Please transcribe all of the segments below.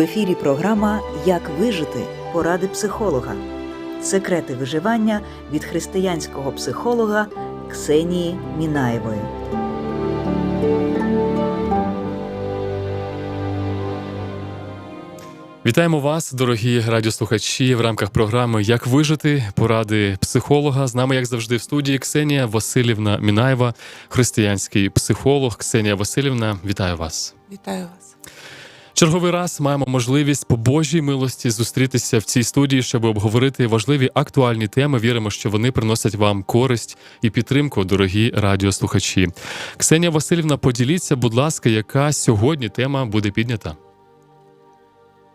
В ефірі програма Як вижити поради психолога. Секрети виживання від християнського психолога Ксенії Мінаєвої. Вітаємо вас, дорогі радіослухачі, в рамках програми Як вижити поради психолога. З нами, як завжди, в студії Ксенія Васильівна Мінаєва, християнський психолог. Ксенія Васильівна, вітаю вас. Вітаю вас. Черговий раз маємо можливість по Божій милості зустрітися в цій студії, щоб обговорити важливі актуальні теми. Віримо, що вони приносять вам користь і підтримку, дорогі радіослухачі. Ксенія Васильівна, поділіться, будь ласка, яка сьогодні тема буде піднята?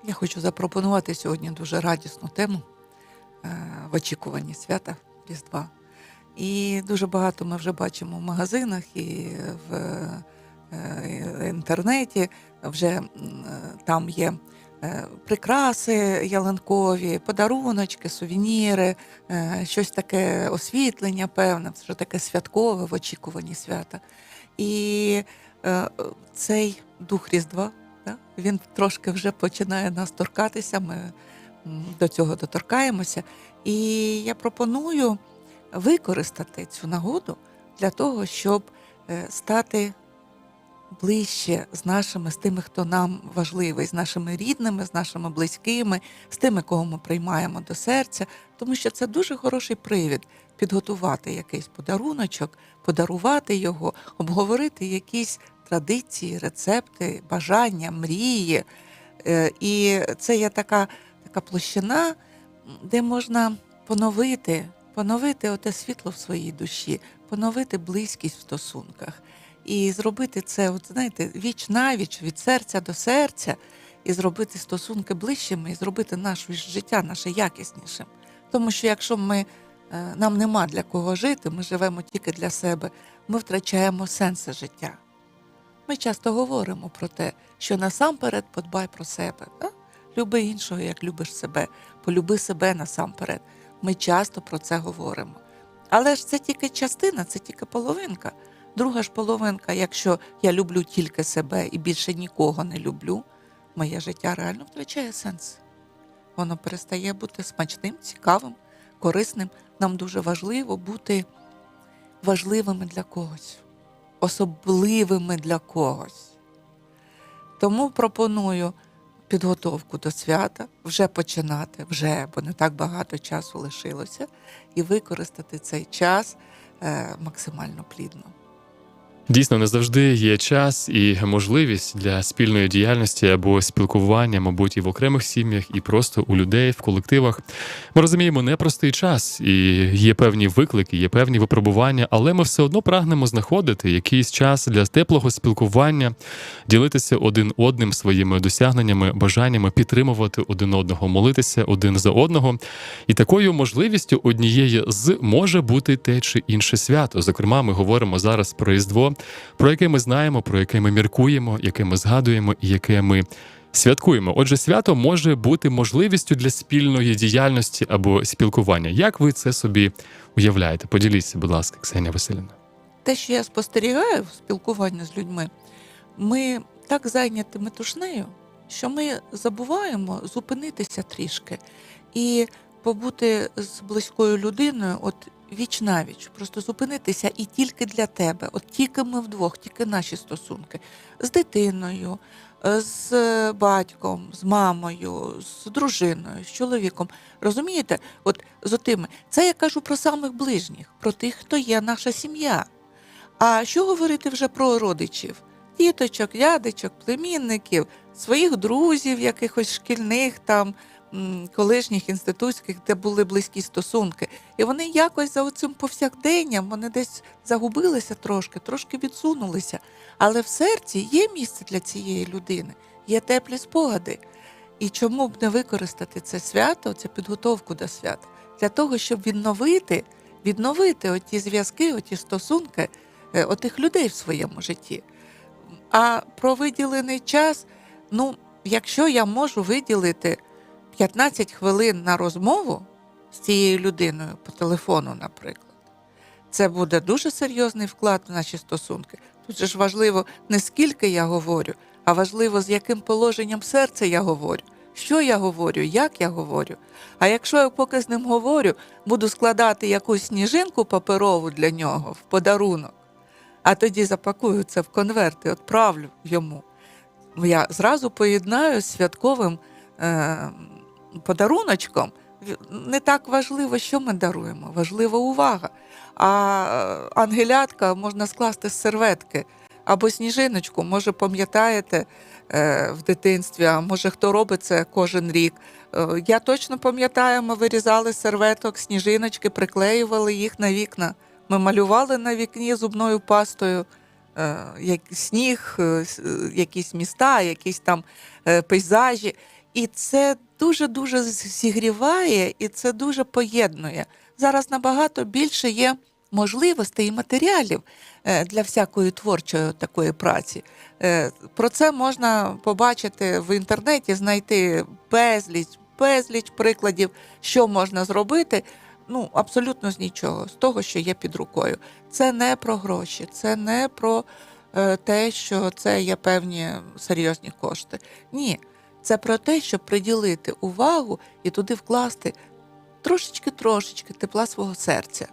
Я хочу запропонувати сьогодні дуже радісну тему е, в очікуванні свята Різдва. І дуже багато ми вже бачимо в магазинах і в інтернеті. Вже е, там є е, прикраси ялинкові, подаруночки, сувеніри, е, щось таке освітлення, певне, що таке святкове в очікуванні свята. І е, цей дух Різдва Він трошки вже починає нас торкатися, ми до цього доторкаємося. І я пропоную використати цю нагоду для того, щоб е, стати ближче з нашими, з тими, хто нам важливий, з нашими рідними, з нашими близькими, з тими, кого ми приймаємо до серця, тому що це дуже хороший привід підготувати якийсь подаруночок, подарувати його, обговорити якісь традиції, рецепти, бажання, мрії. Е, І це є така, така площина, де можна поновити, поновити оте світло в своїй душі, поновити близькість в стосунках. І зробити це, от, знаєте, віч навіч, від серця до серця, і зробити стосунки ближчими, і зробити наше життя наше якіснішим. Тому що якщо ми, е, нам нема для кого жити, ми живемо тільки для себе, ми втрачаємо сенси життя. Ми часто говоримо про те, що насамперед подбай про себе. Да? Люби іншого, як любиш себе, полюби себе насамперед. Ми часто про це говоримо. Але ж це тільки частина, це тільки половинка. Друга ж половинка, якщо я люблю тільки себе і більше нікого не люблю, моє життя реально втрачає сенс. Воно перестає бути смачним, цікавим, корисним. Нам дуже важливо бути важливими для когось особливими для когось. Тому пропоную підготовку до свята вже починати, вже, бо не так багато часу лишилося, і використати цей час е, максимально плідно. Дійсно, не завжди є час і можливість для спільної діяльності або спілкування, мабуть, і в окремих сім'ях, і просто у людей в колективах. Ми розуміємо непростий час, і є певні виклики, є певні випробування, але ми все одно прагнемо знаходити якийсь час для теплого спілкування, ділитися один одним своїми досягненнями, бажаннями, підтримувати один одного, молитися один за одного. І такою можливістю однієї з може бути те чи інше свято. Зокрема, ми говоримо зараз про Різдво, про яке ми знаємо, про яке ми міркуємо, яке ми згадуємо і яке ми святкуємо. Отже, свято може бути можливістю для спільної діяльності або спілкування. Як ви це собі уявляєте? Поділіться, будь ласка, Ксенія Васильівна. Те, що я спостерігаю в спілкуванні з людьми, ми так зайняті метушнею, що ми забуваємо зупинитися трішки і побути з близькою людиною, от віч навіч, просто зупинитися і тільки для тебе, от тільки ми вдвох, тільки наші стосунки з дитиною, е, з батьком, з мамою, з дружиною, з чоловіком. Розумієте, от з отими. Це я кажу про самих ближніх, про тих, хто є наша сім'я. А що говорити вже про родичів? Діточок, дядечок, племінників, своїх друзів, якихось шкільних там, колишніх інститутських, де були близькі стосунки. І вони якось за оцим повсякденням вони десь загубилися трошки, трошки відсунулися. Але в серці є місце для цієї людини, є теплі спогади. І чому б не використати це свято, цю підготовку до свята, для того, щоб відновити, відновити оті зв'язки, оті стосунки, е, отих людей в своєму житті. А про виділений час, ну, якщо я можу виділити 15 хвилин на розмову з цією людиною по телефону, наприклад, це буде дуже серйозний вклад в наші стосунки. Тут же ж важливо не скільки я говорю, а важливо, з яким положенням серця я говорю, що я говорю, як я говорю. А якщо я поки з ним говорю, буду складати якусь сніжинку паперову для нього в подарунок, а тоді запакую це в конверт і відправлю йому. Я зразу поєднаю з святковим е, подаруночком. Не так важливо, що ми даруємо, важлива увага. А е, ангелятка можна скласти з серветки або сніжиночку, може, пам'ятаєте е, в дитинстві, а може хто робить це кожен рік. Е, я точно пам'ятаю, ми вирізали серветок, сніжиночки, приклеювали їх на вікна. Ми малювали на вікні зубною пастою як, сніг, якісь міста, якісь там пейзажі. І це дуже-дуже зігріває, і це дуже поєднує. Зараз набагато більше є можливостей і матеріалів е, для всякої творчої такої праці. Е, Про це можна побачити в інтернеті, знайти безліч, безліч прикладів, що можна зробити. Ну, абсолютно з нічого, з того, що є під рукою. Це не про гроші, це не про е, те, що це є певні серйозні кошти. Ні, це про те, щоб приділити увагу і туди вкласти трошечки-трошечки тепла свого серця.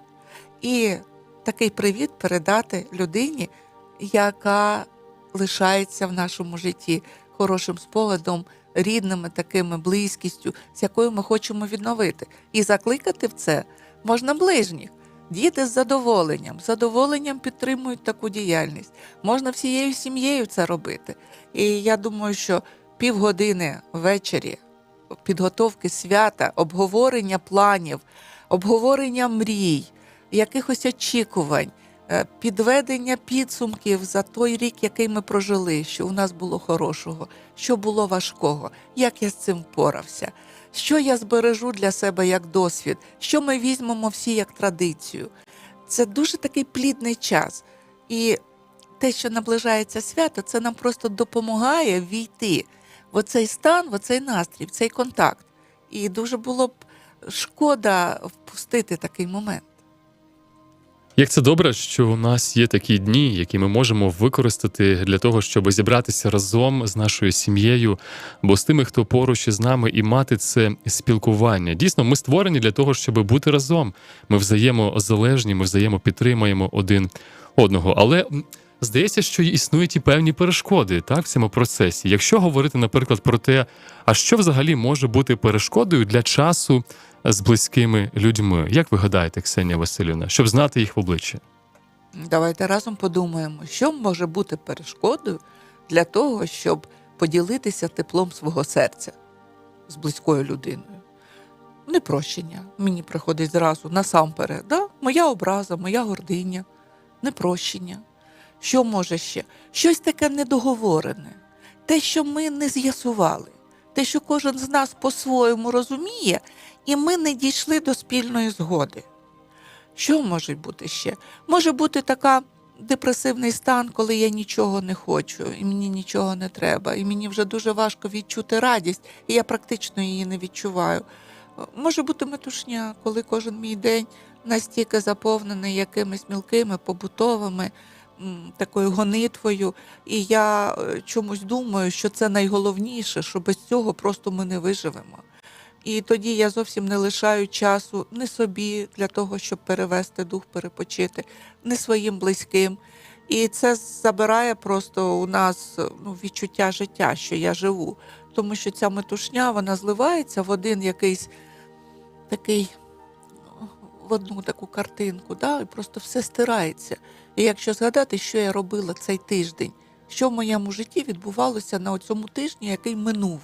І такий привіт передати людині, яка лишається в нашому житті хорошим спогадом, рідними такими близькістю, з якою ми хочемо відновити. І закликати в це можна ближніх. Діти з задоволенням, з задоволенням підтримують таку діяльність. Можна всією сім'єю це робити. І я думаю, що півгодини ввечері підготовки свята, обговорення планів, обговорення мрій, якихось очікувань, е, підведення підсумків за той рік, який ми прожили, що у нас було хорошого, що було важкого, як я з цим впорався, що я збережу для себе як досвід, що ми візьмемо всі як традицію. Це дуже такий плідний час. І те, що наближається свято, це нам просто допомагає війти оцей стан, оцей настрій, цей контакт. І дуже було б шкода впустити такий момент. Як це добре, що у нас є такі дні, які ми можемо використати для того, щоб зібратися разом з нашою сім'єю, бо з тими, хто поруч із нами, і мати це спілкування. Дійсно, ми створені для того, щоб бути разом. Ми взаємозалежні, ми взаємопідтримуємо один одного. Але здається, що існують і певні перешкоди так, в цьому процесі. Якщо говорити, наприклад, про те, а що взагалі може бути перешкодою для часу з близькими людьми. Як ви гадаєте, Ксенія Васильівна, щоб знати їх в обличчя? Давайте разом подумаємо, що може бути перешкодою для того, щоб поділитися теплом свого серця з близькою людиною. Непрощення. Мені приходить зразу насамперед. Да? Моя образа, моя гординя, непрощення. Що може ще? Щось таке недоговорене, те, що ми не з'ясували, те, що кожен з нас по-своєму розуміє, і ми не дійшли до спільної згоди. Що може бути ще? Може бути така депресивний стан, коли я нічого не хочу, і мені нічого не треба, і мені вже дуже важко відчути радість, і я практично її не відчуваю. Може бути метушня, коли кожен мій день настільки заповнений якимись мілкими, побутовими, такою гонитвою, і я е, чомусь думаю, що це найголовніше, що без цього просто ми не виживемо. І тоді я зовсім не лишаю часу не собі для того, щоб перевести дух, перепочити, не своїм близьким. І це забирає просто у нас ну, відчуття життя, що я живу. Тому що ця метушня вона зливається в один якийсь такий, ну, в одну таку картинку, да? і просто все стирається. І якщо згадати, що я робила цей тиждень, що в моєму житті відбувалося на цьому тижні, який минув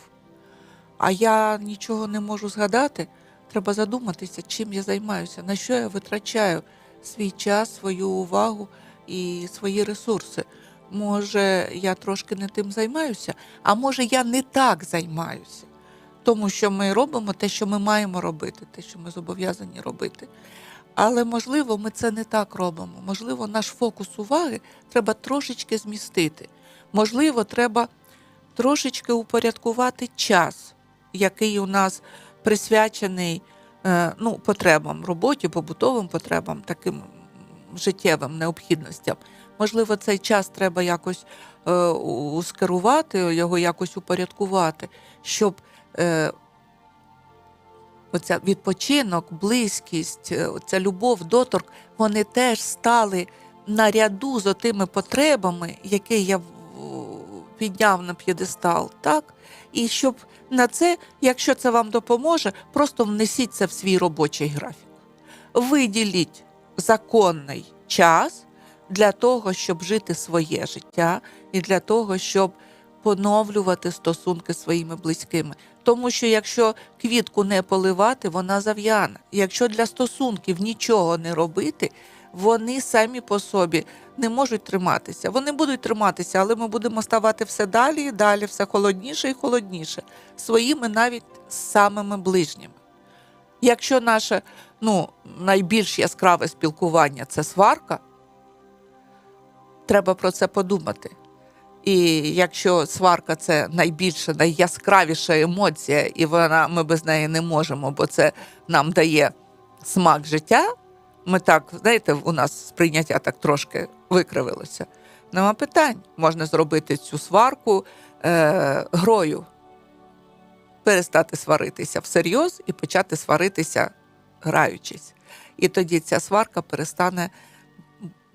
а я нічого не можу згадати, треба задуматися, чим я займаюся, на що я витрачаю свій час, свою увагу і свої ресурси. Може, я трошки не тим займаюся, а може, я не так займаюся. Тому що ми робимо те, що ми маємо робити, те, що ми зобов'язані робити. Але можливо, ми це не так робимо. Можливо, наш фокус уваги треба трошечки змістити. Можливо, треба трошечки упорядкувати час, який у нас присвячений е, ну, потребам роботі, побутовим потребам, таким життєвим необхідностям. Можливо, цей час треба якось е, скерувати, його якось упорядкувати, щоб е, оця відпочинок, близькість, е, ця любов, доторк, вони теж стали наряду з тими потребами, які я підняв на п'єдестал, так? І щоб на це, якщо це вам допоможе, просто внесіть це в свій робочий графік. Виділіть законний час для того, щоб жити своє життя, і для того, щоб поновлювати стосунки зі своїми близькими. Тому що якщо квітку не поливати, вона зав'яне. Якщо для стосунків нічого не робити, вони самі по собі не можуть триматися. Вони будуть триматися, але ми будемо ставати все далі і далі, все холодніше і холодніше, своїми навіть самими ближніми. Якщо наше ну, найбільш яскраве спілкування це сварка, треба про це подумати. І якщо сварка це найбільша, найяскравіша емоція, і вона, ми без неї не можемо, бо це нам дає смак життя. Ми так, знаєте, у нас сприйняття так трошки викривилося. Нема питань. Можна зробити цю сварку е, грою, перестати сваритися всерйоз і почати сваритися, граючись. І тоді ця сварка перестане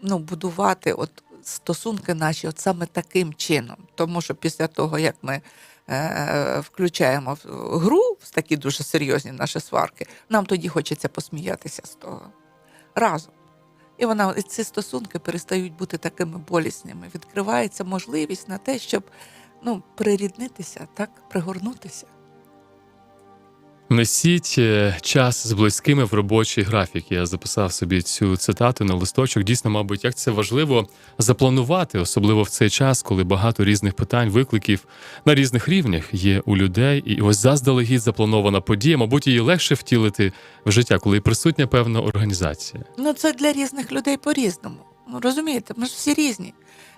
ну, будувати от стосунки наші от саме таким чином. Тому що після того, як ми е, включаємо в гру в такі дуже серйозні наші сварки, нам тоді хочеться посміятися з того разом. І вона і ці стосунки перестають бути такими болісними. Відкривається можливість на те, щоб ну, приріднитися, так, пригорнутися. Несіть е, час з близькими в робочий графік. Я записав собі цю цитату на листочок. Дійсно, мабуть, як це важливо запланувати, особливо в цей час, коли багато різних питань, викликів на різних рівнях є у людей. І ось заздалегідь запланована подія, мабуть, її легше втілити в життя, коли присутня певна організація. Ну, це для різних людей по-різному. Ну, розумієте, ми ж всі різні.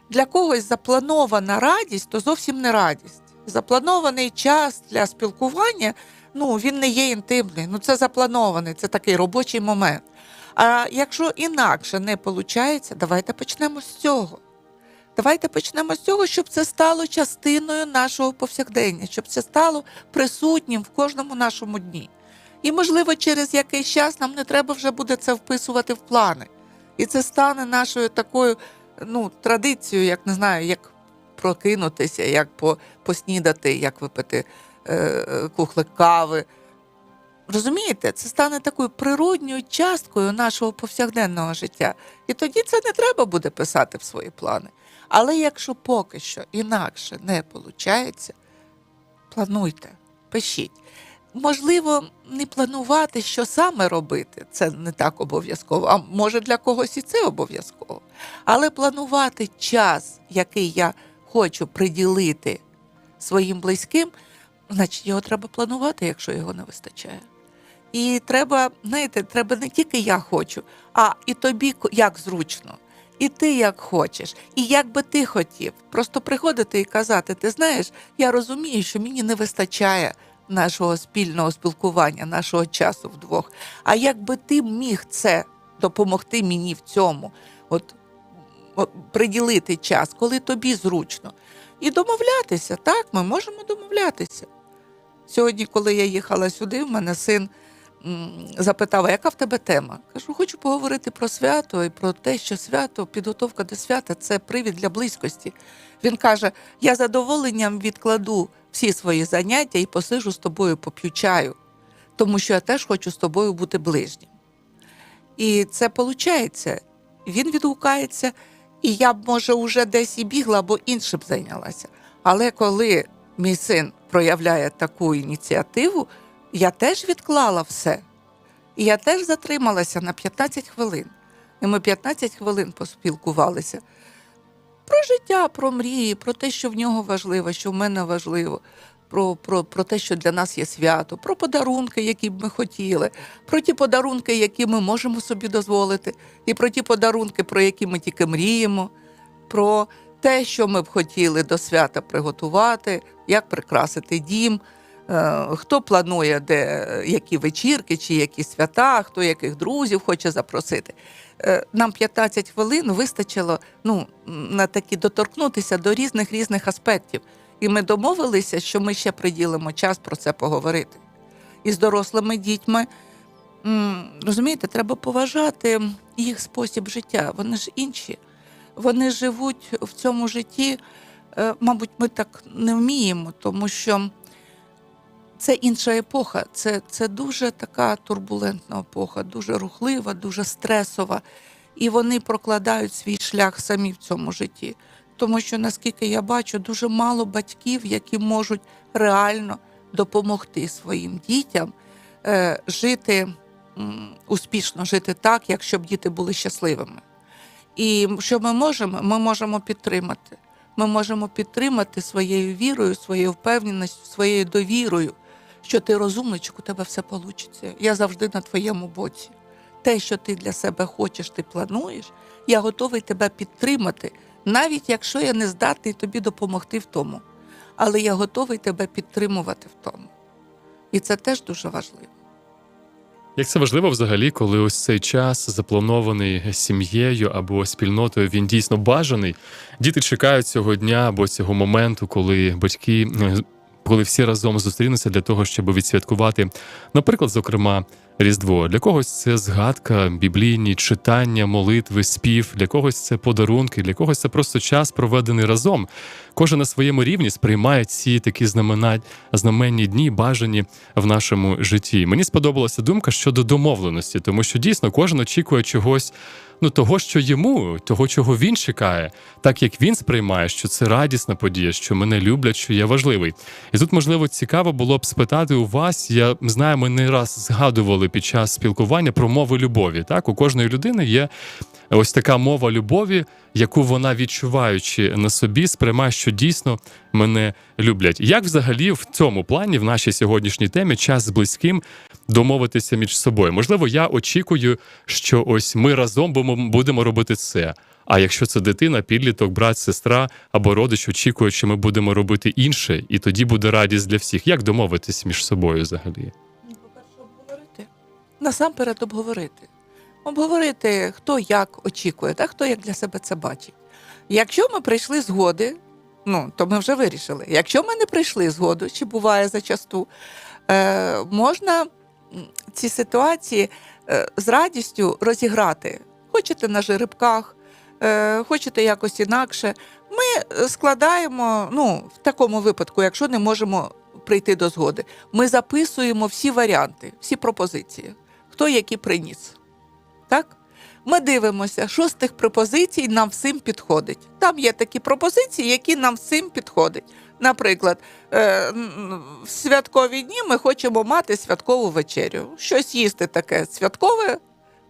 Для когось запланована радість, то зовсім не радість. Запланований час для спілкування, ну він не є інтимний. Ну це запланований, це такий робочий момент. А якщо інакше не виходить, давайте почнемо з цього. Давайте почнемо з цього, щоб це стало частиною нашого повсякдення, щоб це стало присутнім в кожному нашому дні. І, можливо, через якийсь час нам не треба вже буде це вписувати в плани. І це стане нашою такою ну, традицією, як не знаю, як прокинутися, як по, поснідати, як випити кухлик кави. Розумієте, це стане такою природньою часткою нашого повсякденного життя. І тоді це не треба буде писати в свої плани. Але якщо поки що інакше не виходить, плануйте, пишіть. Можливо, не планувати, що саме робити, це не так обов'язково, а може для когось і це обов'язково. Але планувати час, який я хочу приділити своїм близьким, значить його треба планувати, якщо його не вистачає. І треба, знаєте, треба не тільки я хочу, а і тобі як зручно, і ти як хочеш, і як би ти хотів. Просто приходити і казати: ти знаєш, я розумію, що мені не вистачає нашого спільного спілкування, нашого часу вдвох. А якби ти міг це допомогти мені в цьому, от о, приділити час, коли тобі зручно, і домовлятися, так, ми можемо домовлятися. Сьогодні, коли я їхала сюди, в мене син запитав, а яка в тебе тема? Кажу, хочу поговорити про свято і про те, що свято, підготовка до свята це привід для близькості. Він каже: я задоволенням відкладу всі свої заняття і посижу з тобою поп'ю чаю, тому що я теж хочу з тобою бути ближнім. І це виходить. Він відгукається, і я б, може, уже десь і бігла або іншим зайнялася. Але коли мій син проявляє таку ініціативу, я теж відклала все. І я теж затрималася на 15 хвилин. І ми 15 хвилин поспілкувалися про життя, про мрії, про те, що в нього важливо, що в мене важливо, про, про, про те, що для нас є свято, про подарунки, які б ми хотіли, про ті подарунки, які ми можемо собі дозволити, і про ті подарунки, про які ми тільки мріємо, про те, що ми б хотіли до свята приготувати, як прикрасити дім, е, хто планує, де які вечірки чи які свята, хто яких друзів хоче запросити. Е, Нам 15 хвилин вистачило ну, на такі доторкнутися до різних різних аспектів. І ми домовилися, що ми ще приділимо час про це поговорити. І з дорослими дітьми. Розумієте, треба поважати їх спосіб життя. Вони ж інші. Вони живуть в цьому житті. е, Мабуть, ми так не вміємо, тому що це інша епоха. Це, це дуже така турбулентна епоха, дуже рухлива, дуже стресова. І вони прокладають свій шлях самі в цьому житті. Тому що, наскільки я бачу, дуже мало батьків, які можуть реально допомогти своїм дітям е, жити успішно, жити так, як щоб діти були щасливими. І що ми можемо? Ми можемо підтримати. Ми можемо підтримати своєю вірою, своєю впевненістю, своєю довірою, що ти розумничок, у тебе все вийде. Я завжди на твоєму боці. Те, що ти для себе хочеш, ти плануєш, я готовий тебе підтримати, навіть якщо я не здатний тобі допомогти в тому. Але я готовий тебе підтримувати в тому. І це теж дуже важливо. Як це важливо взагалі, коли ось цей час запланований сім'єю або спільнотою, він дійсно бажаний. Діти чекають цього дня або цього моменту, коли батьки, е, коли всі разом зустрінуться для того, щоб відсвяткувати, наприклад, зокрема, Різдво. Для когось це згадка, біблійні читання, молитви, спів, для когось це подарунки, для когось це просто час, проведений разом. Кожен на своєму рівні сприймає ці такі знамена, знаменні дні, бажані в нашому житті. Мені сподобалася думка щодо домовленості, тому що дійсно кожен очікує чогось. Ну, того, що йому, того, чого він чекає, так як він сприймає, що це радісна подія, що мене люблять, що я важливий. І тут, можливо, цікаво було б спитати у вас. Я знаю, ми не раз згадували під час спілкування про мови любові. Так, у кожної людини є ось така мова любові, яку вона відчуваючи на собі, сприймає, що дійсно мене люблять. Як взагалі в цьому плані, в нашій сьогоднішній темі, час з близьким домовитися між собою? Можливо, я очікую, що ось ми разом будемо робити це. А якщо це дитина, підліток, брат, сестра або родич очікує, що ми будемо робити інше, і тоді буде радість для всіх. Як домовитись між собою взагалі? Насамперед обговорити. Обговорити, хто як очікує, та хто як для себе це бачить. Якщо ми прийшли згоди, ну то ми вже вирішили. Якщо ми не прийшли згоду, чи буває зачасту, е, можна ці ситуації е, з радістю розіграти. Хочете на жеребках, е, хочете якось інакше. Ми складаємо, ну, в такому випадку, якщо не можемо прийти до згоди, ми записуємо всі варіанти, всі пропозиції, хто які приніс. Так? Ми дивимося, що з тих пропозицій нам всім підходить. Там є такі пропозиції, які нам всім підходять. Наприклад, е, в святкові дні ми хочемо мати святкову вечерю. Щось їсти таке святкове,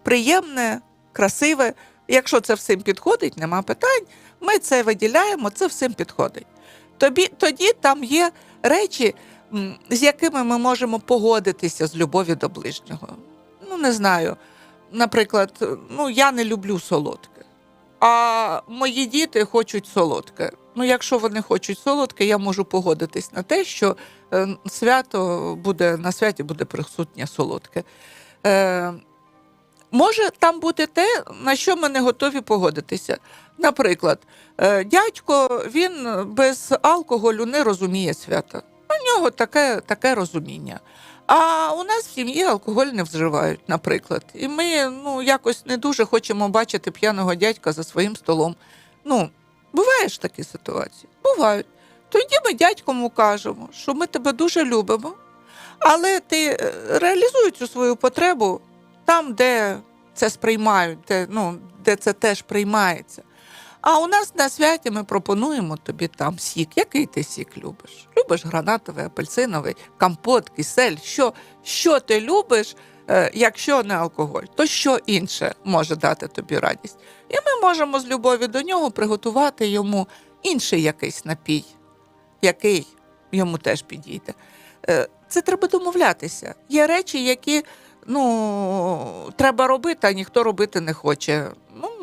приємне, красиве. Якщо це всім підходить, нема питань. Ми це виділяємо, це всім підходить. Тобі, тоді там є речі, з якими ми можемо погодитися з любові до ближнього. Ну, не знаю. Наприклад, ну я не люблю солодке, а мої діти хочуть солодке. Ну, якщо вони хочуть солодке, я можу погодитись на те, що е, свято буде на святі буде присутнє солодке. Е, може там бути те, на що ми не готові погодитися. Наприклад, е, дядько він без алкоголю не розуміє свята. У нього таке, таке розуміння. А у нас в сім'ї алкоголь не вживають, наприклад. І ми ну, якось не дуже хочемо бачити п'яного дядька за своїм столом. Ну, буває ж такі ситуації? Бувають. Тоді ми дядькому кажемо, що ми тебе дуже любимо, але ти е, реалізуй цю свою потребу там, де це сприймають, де, ну, де це теж приймається. А у нас на святі ми пропонуємо тобі там сік. Який ти сік любиш? Любиш гранатовий, апельсиновий, компот, кисель. Що, що ти любиш, е, якщо не алкоголь, то що інше може дати тобі радість? І ми можемо з любові до нього приготувати йому інший якийсь напій, який йому теж підійде. Е, Це треба домовлятися. Є речі, які ну, треба робити, а ніхто робити не хоче.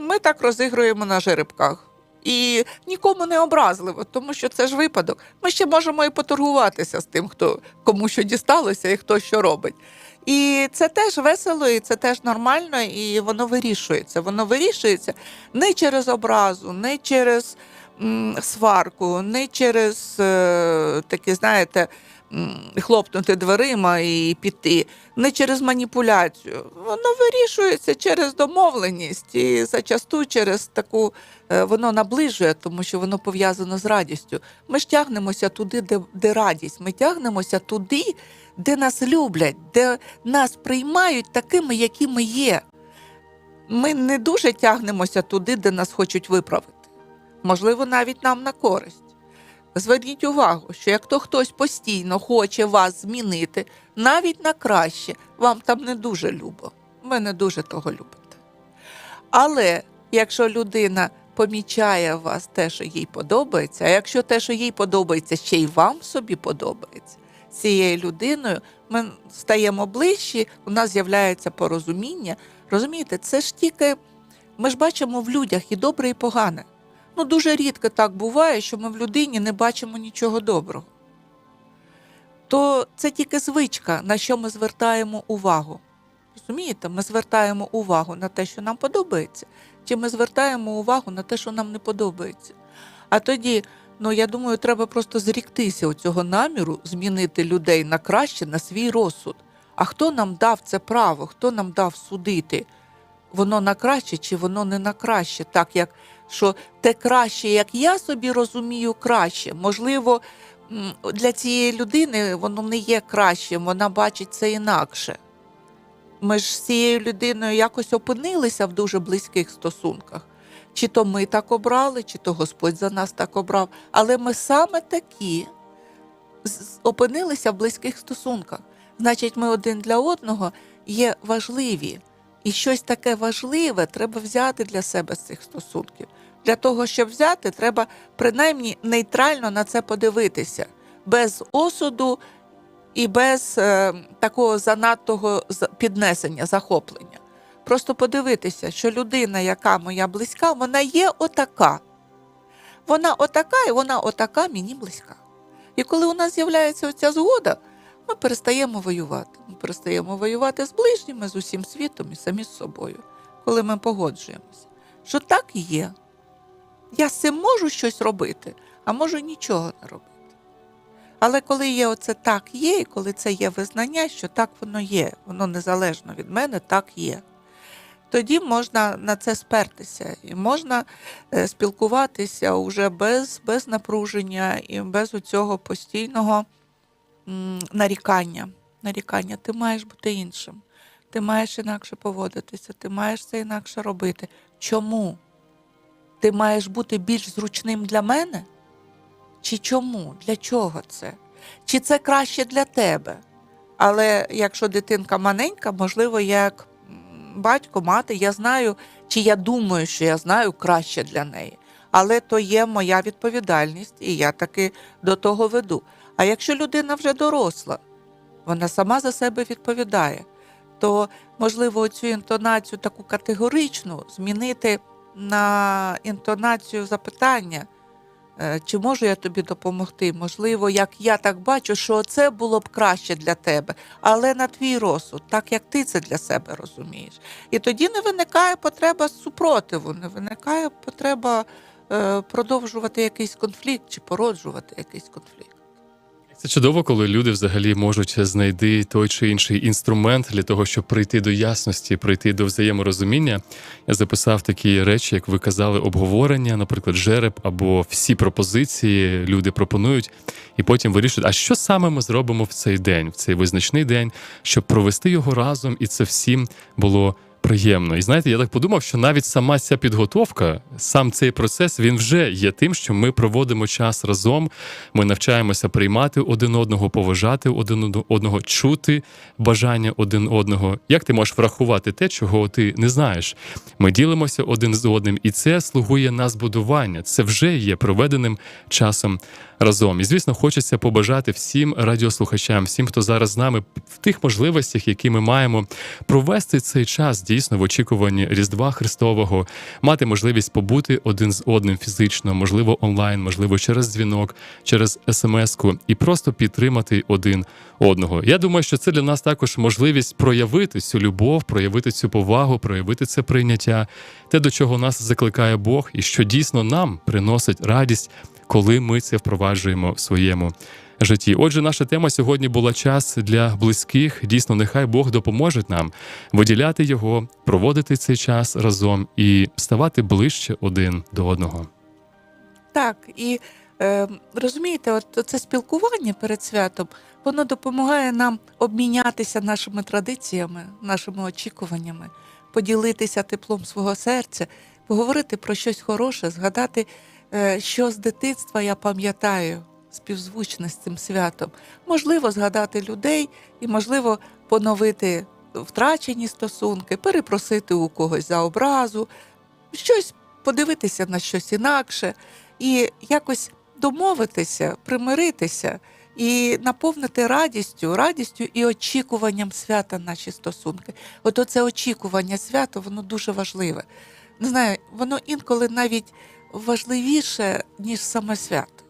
Ми так розігруємо на жеребках. І нікому не образливо, тому що це ж випадок. Ми ще можемо і поторгуватися з тим, хто кому що дісталося і хто що робить. І це теж весело, і це теж нормально, і воно вирішується. Воно вирішується не через образу, не через м, сварку, не через е, такі, знаєте, хлопнути дверима і піти, не через маніпуляцію. Воно вирішується через домовленість і зачасту через таку е, воно наближує, тому що воно пов'язано з радістю. Ми ж тягнемося туди, де, де радість. Ми тягнемося туди, де нас люблять, де нас приймають такими, які ми є. Ми не дуже тягнемося туди, де нас хочуть виправити. Можливо, навіть нам на користь. Зверніть увагу, що як то хтось постійно хоче вас змінити, навіть на краще, вам там не дуже любо. Ви не дуже того любите. Але якщо людина помічає вас те, що їй подобається, а якщо те, що їй подобається, ще й вам собі подобається, цією людиною ми стаємо ближчі, у нас з'являється порозуміння. Розумієте, це ж тільки ми ж бачимо в людях і добре, і погане. Ну, дуже рідко так буває, що ми в людині не бачимо нічого доброго. То це тільки звичка, на що ми звертаємо увагу. Розумієте, ми звертаємо увагу на те, що нам подобається, чи ми звертаємо увагу на те, що нам не подобається. А тоді, ну я думаю, треба просто зріктися цього наміру змінити людей на краще, на свій розсуд. А хто нам дав це право, хто нам дав судити? Воно на краще чи воно не на краще, так як що те краще, як я собі розумію, краще. Можливо, для цієї людини воно не є кращим, вона бачить це інакше. Ми ж з цією людиною якось опинилися в дуже близьких стосунках. Чи то ми так обрали, чи то Господь за нас так обрав. Але ми саме такі опинилися в близьких стосунках. Значить, ми один для одного є важливі. І щось таке важливе треба взяти для себе з цих стосунків. Для того, щоб взяти, треба принаймні нейтрально на це подивитися, без осуду і без е, такого занадтого піднесення, захоплення. Просто подивитися, що людина, яка моя близька, вона є отака. Вона отака, і вона отака мені близька. І коли у нас з'являється оця згода, ми перестаємо воювати. Ми перестаємо воювати з ближніми, з усім світом і самі з собою, коли ми погоджуємося, що так є. Я з цим можу щось робити, а можу нічого не робити. Але коли є оце так є, і коли це є визнання, що так воно є, воно незалежно від мене, так є. Тоді можна на це спертися і можна е, спілкуватися уже без, без напруження і без цього постійного нарікання. Нарікання. Ти маєш бути іншим, ти маєш інакше поводитися, ти маєш це інакше робити. Чому? Ти маєш бути більш зручним для мене? Чи чому? Для чого це? Чи це краще для тебе? Але якщо дитинка маленька, можливо, як батько, мати, я знаю, чи я думаю, що я знаю краще для неї. Але то є моя відповідальність, і я таки до того веду. А якщо людина вже доросла, вона сама за себе відповідає, то можливо цю інтонацію таку категоричну змінити на інтонацію запитання. Е, Чи можу я тобі допомогти? Можливо, як я так бачу, що це було б краще для тебе, але на твій розсуд, так як ти це для себе розумієш. І тоді не виникає потреба супротиву, не виникає потреба е, продовжувати якийсь конфлікт чи породжувати якийсь конфлікт. Це чудово, коли люди взагалі можуть знайти той чи інший інструмент для того, щоб прийти до ясності, прийти до взаєморозуміння. Я записав такі речі, як ви казали, обговорення, наприклад, жереб або всі пропозиції люди пропонують, і потім вирішують, а що саме ми зробимо в цей день, в цей визначний день, щоб провести його разом, і це всім було. Приємно, і знаєте, я так подумав, що навіть сама ця підготовка, сам цей процес, він вже є тим, що ми проводимо час разом. Ми навчаємося приймати один одного, поважати один одного, чути бажання один одного. Як ти можеш врахувати те, чого ти не знаєш? Ми ділимося один з одним, і це слугує на збудування. Це вже є проведеним часом разом. І звісно, хочеться побажати всім радіослухачам, всім, хто зараз з нами в тих можливостях, які ми маємо, провести цей час дійсно в очікуванні Різдва Христового, мати можливість побути один з одним фізично, можливо, онлайн, можливо, через дзвінок, через смс-ку, і просто підтримати один одного. Я думаю, що це для нас також можливість проявити цю любов, проявити цю повагу, проявити це прийняття, те, до чого нас закликає Бог, і що дійсно нам приносить радість, коли ми це впроваджуємо в своєму житті. Отже, наша тема сьогодні була час для близьких. Дійсно, нехай Бог допоможе нам виділяти його, проводити цей час разом і ставати ближче один до одного. Так, і е, розумієте, от це спілкування перед святом, воно допомагає нам обмінятися нашими традиціями, нашими очікуваннями, поділитися теплом свого серця, поговорити про щось хороше, згадати, е, що з дитинства я пам'ятаю співзвучне з цим святом. Можливо, згадати людей і, можливо, поновити втрачені стосунки, перепросити у когось за образу, щось подивитися на щось інакше і якось домовитися, примиритися і наповнити радістю, радістю і очікуванням свята наші стосунки. От оце очікування свята, воно дуже важливе. Не знаю, воно інколи навіть важливіше, ніж саме свято.